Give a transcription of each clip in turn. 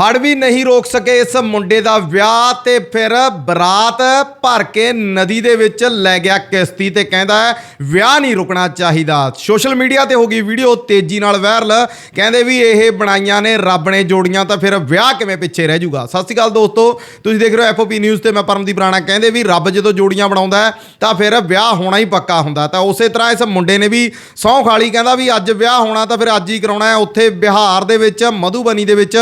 ਹੜ ਵੀ ਨਹੀਂ ਰੋਕ ਸਕੇ ਇਸ ਮੁੰਡੇ ਦਾ ਵਿਆਹ ਤੇ ਫਿਰ ਬਰਾਤ ਭਰ ਕੇ ਨਦੀ ਦੇ ਵਿੱਚ ਲੈ ਗਿਆ ਕਿਸ਼ਤੀ ਤੇ ਕਹਿੰਦਾ ਵਿਆਹ ਨਹੀਂ ਰੁਕਣਾ ਚਾਹੀਦਾ। ਸੋਸ਼ਲ ਮੀਡੀਆ ਤੇ ਹੋ ਗਈ ਵੀਡੀਓ ਤੇਜ਼ੀ ਨਾਲ ਵਾਇਰਲ। ਕਹਿੰਦੇ ਵੀ ਇਹ ਬਣਾਈਆਂ ਨੇ, ਰੱਬ ਨੇ ਜੋੜੀਆਂ ਤਾਂ ਫਿਰ ਵਿਆਹ ਕਿਵੇਂ ਪਿੱਛੇ ਰਹਿ ਜਾਊਗਾ ਸਤਿ ਸ਼੍ਰੀ ਅਕਾਲ ਦੋਸਤੋ, ਤੁਸੀਂ ਦੇਖ ਰਹੇ ਹੋ ਐਫਓਪੀ ਨਿਊਜ਼ ਤੇ ਮੈਂ ਪਰਮਦੀਪ ਰਾਣਾ। ਕਹਿੰਦੇ ਵੀ ਰੱਬ ਜਦੋਂ ਜੋੜੀਆਂ ਬਣਾਉਂਦਾ ਤਾਂ ਫਿਰ ਵਿਆਹ ਹੋਣਾ ਹੀ ਪੱਕਾ ਹੁੰਦਾ ਤਾਂ ਉਸੇ ਤਰ੍ਹਾਂ ਇਸ ਮੁੰਡੇ ਨੇ ਵੀ ਸਹੁੰ ਖਾਲੀ ਕਹਿੰਦਾ ਵੀ ਅੱਜ ਵਿਆਹ ਹੋਣਾ ਤਾਂ ਫਿਰ ਅੱਜ ਹੀ ਕਰਾਉਣਾ ਹੈ। ਉੱਥੇ ਬਿਹਾਰ ਦੇ ਵਿੱਚ, ਮਧੂਬਨੀ ਦੇ ਵਿੱਚ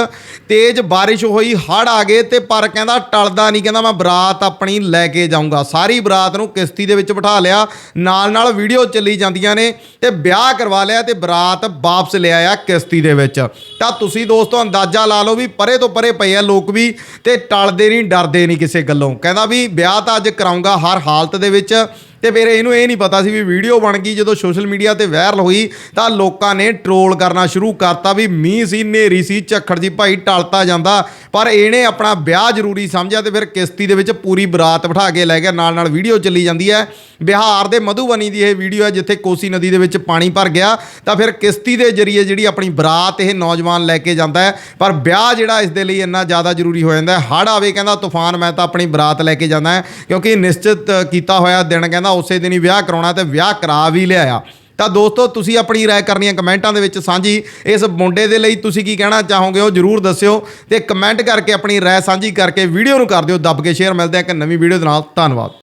ਤੇਜ਼ ਬਾਰਿਸ਼ ਹੋਈ ਹੜ ਆ ਗਏ ਤੇ ਪਰ ਕਹਿੰਦਾ ਟਲਦਾ ਨਹੀਂ, ਕਹਿੰਦਾ ਮੈਂ ਬਰਾਤ ਆਪਣੀ ਲੈ ਕੇ ਜਾਊਂਗਾ। ਸਾਰੀ ਬਰਾਤ ਨੂੰ ਕਿਸ਼ਤੀ ਦੇ ਵਿੱਚ ਬਿਠਾ ਲਿਆ ਨਾਲ ਨਾਲ ਵੀਡੀਓ ਚੱਲੀ ਜਾਂਦੀਆਂ ਨੇ ਤੇ ਵਿਆਹ ਕਰਵਾ ਲਿਆ ਤੇ ਬਰਾਤ ਵਾਪਸ ਲਿਆਇਆ ਕਿਸ਼ਤੀ ਦੇ ਵਿੱਚ। ਤਾਂ ਤੁਸੀਂ ਦੋਸਤੋ ਅੰਦਾਜ਼ਾ ਲਾ ਲਓ ਵੀ ਪਰੇ ਤੋਂ ਪਰੇ ਪਏ ਆ ਲੋਕ ਵੀ ਤੇ ਟਲਦੇ ਨਹੀਂ, ਡਰਦੇ ਨਹੀਂ ਕਿਸੇ ਗੱਲੋਂ। ਕਹਿੰਦਾ ਵੀ ਵਿਆਹ ਤਾਂ ਅੱਜ ਕਰਾਉਂਗਾ ਹਰ ਹਾਲਤ ਦੇ ਵਿੱਚ ਤੇ ਫਿਰ ਇਹਨੂੰ ਇਹ ਨਹੀਂ ਪਤਾ ਸੀ ਵੀ ਵੀਡੀਓ ਬਣ ਗਈ, ਜਦੋਂ ਸੋਸ਼ਲ ਮੀਡੀਆ ਤੇ ਵਾਇਰਲ ਹੋਈ ਤਾਂ ਲੋਕਾਂ ਨੇ ਟਰੋਲ ਕਰਨਾ ਸ਼ੁਰੂ ਕਰਤਾ ਵੀ ਮੀਂਹ ਸੀ ਨੇਰੀ ਸੀ, ਝੱਖੜ ਜੀ ਭਾਈ ਟਲਤਾ ਜਾਂਦਾ। ਪਰ ਇਹਨੇ ਆਪਣਾ ਵਿਆਹ ਜ਼ਰੂਰੀ ਸਮਝਿਆ ਤੇ ਫਿਰ ਕਿਸ਼ਤੀ ਦੇ ਵਿੱਚ ਪੂਰੀ ਬਰਾਤ ਬਿਠਾ ਕੇ ਲੈ ਗਿਆ ਨਾਲ ਨਾਲ ਵੀਡੀਓ ਚੱਲੀ ਜਾਂਦੀ ਹੈ। ਬਿਹਾਰ ਦੇ ਮਧੂਬਨੀ ਦੀ ਇਹ ਵੀਡੀਓ ਹੈ, ਜਿੱਥੇ ਕੋਸੀ ਨਦੀ ਦੇ ਵਿੱਚ ਪਾਣੀ ਭਰ ਗਿਆ। ਤਾਂ ਫਿਰ ਕਿਸ਼ਤੀ ਦੇ ਜ਼ਰੀਏ ਜਿਹੜੀ ਆਪਣੀ ਬਰਾਤ ਇਹ ਨੌਜਵਾਨ ਲੈ ਕੇ ਜਾਂਦਾ ਹੈ। ਪਰ ਵਿਆਹ ਜਿਹੜਾ ਇਸ ਦੇ ਲਈ ਇੰਨਾ ਜ਼ਿਆਦਾ ਜ਼ਰੂਰੀ ਹੋ ਜਾਂਦਾ ਹੈ। ਹੜ ਆਵੇ ਕਹਿੰਦਾ ਤੂਫਾਨ, ਮੈਂ ਤਾਂ ਆਪਣੀ ਬਰਾਤ ਲੈ ਕੇ ਜਾਂਦਾ ਹੈ। ਕਿਉਂਕਿ ਨਿਸ਼ਚਿਤ ਕੀਤਾ ਹੋਇਆ ਦਿਨ ਕਹਿੰਦਾ ਉਸੇ ਦਿਨ ਹੀ ਵਿਆਹ ਕਰਾਉਣਾ ਤੇ ਵਿਆਹ ਕਰਾ ਵੀ ਲਿਆਇਆ। ਤਾਂ ਦੋਸਤੋ, ਤੁਸੀਂ ਆਪਣੀ ਰਾਏ ਕਰਨੀ ਹੈ ਕਮੈਂਟਾਂ ਦੇ ਵਿੱਚ ਸਾਂਝੀ। ਇਸ ਮੁੰਡੇ ਦੇ ਲਈ ਤੁਸੀਂ ਕੀ ਕਹਿਣਾ ਚਾਹੋਗੇ ਉਹ ਜਰੂਰ ਦੱਸਿਓ ਤੇ ਕਮੈਂਟ ਕਰਕੇ ਆਪਣੀ ਰਾਏ ਸਾਂਝੀ ਕਰਕੇ ਵੀਡੀਓ ਨੂੰ ਕਰ ਦਿਓ, ਦੱਬ ਕੇ ਸ਼ੇਅਰ ਮਿਲਦੇ ਆ ਇੱਕ ਨਵੀਂ ਵੀਡੀਓ ਦੇ ਨਾਲ। ਧੰਨਵਾਦ।